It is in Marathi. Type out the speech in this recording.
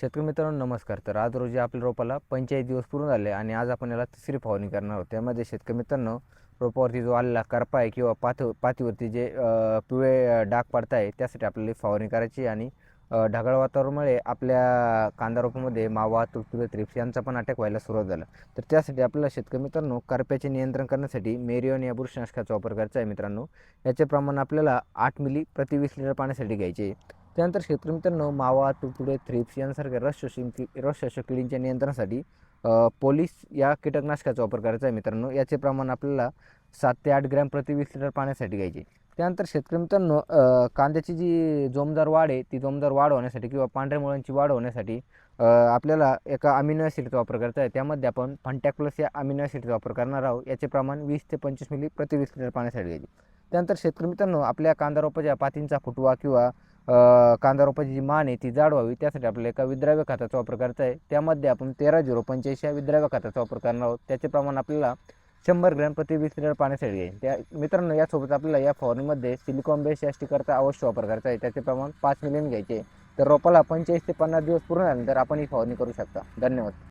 शेतकरी मित्रांनो नमस्कार. तर आज रोजी आपल्या रोपाला पंचेचाळीस दिवस पूर्ण झाले आणि आज आपण याला तिसरी फवारणी करणार आहोत. त्यामध्ये शेतकरी मित्रांनो रोपावरती जो आलेला करपा आहे किंवा पात पातीवरती जे पिवळे डाग पडत आहे त्यासाठी आपल्याला फवारणी करायची आणि ढगाळ वातावरणामुळे आपल्या कांदा रोपामध्ये मावा तुटतुरे थ्रिप्स यांचा पण अटॅक व्हायला सुरुवात झाला. तर त्यासाठी आपल्याला शेतकरी मित्रांनो करप्याचे नियंत्रण करण्यासाठी मेरिओन या बुरशीनाशकाचा वापर करायचा आहे मित्रांनो. याचे प्रमाण आपल्याला आठ मिली प्रति वीस लिटर पाण्यासाठी घ्यायचे त्यानंतर शेतकरी मित्रांनो मावा तुडतुडे थ्रिप्स यांसारख्या रस शोषण रस शोषक किडींच्या नियंत्रणासाठी पोलीस पोलीस या कीटकनाशकाचा वापर करायचा आहे मित्रांनो. याचे प्रमाण आपल्याला सात ते आठ ग्रॅम प्रति वीस लिटर पाण्यासाठी घ्यायचे त्यानंतर शेतकरी मित्रांनो कांद्याची जी जोमदार वाढ आहे ती जोमदार वाढ होण्यासाठी किंवा पांढऱ्या मुळांची वाढ होण्यासाठी आपल्याला एका अमिनो ॲसिडचा वापर करायचा आहे. त्यामध्ये आपण फंटॅक्लस या अमिनो ॲसिडचा वापर करणार आहोत. याचे प्रमाण वीस ते पंचवीस मिली प्रति वीस लिटर पाण्यासाठी घ्यायचे त्यानंतर शेतकरी मित्रांनो आपल्या कांदा रोपाच्या पातींचा फुटवा किंवा कांदा रोपाची जी मान आहे ती जाड व्हावी त्यासाठी आपल्याला एका विद्राव्य खताचा वापर करायचा आहे. त्यामध्ये आपण तेरा झिरो पंच्याऐंशी या विद्राव्य खताचा वापर करणार आहोत. त्याचे प्रमाण आपल्याला शंभर ग्रॅम प्रति वीस लिटर पाण्यासाठी घ्यायचे. त्या मित्रांनो यासोबत आपल्याला या फवारणीमध्ये सिलिकॉन बेस करता अवश्य वापर करायचा आहे. त्याचे प्रमाण पाच मिलियन घ्यायचे तर रोपाला पंचेचाळीस ते पन्नास दिवस पूर्ण झाल्यानंतर आपण ही फवारणी करू शकता. धन्यवाद.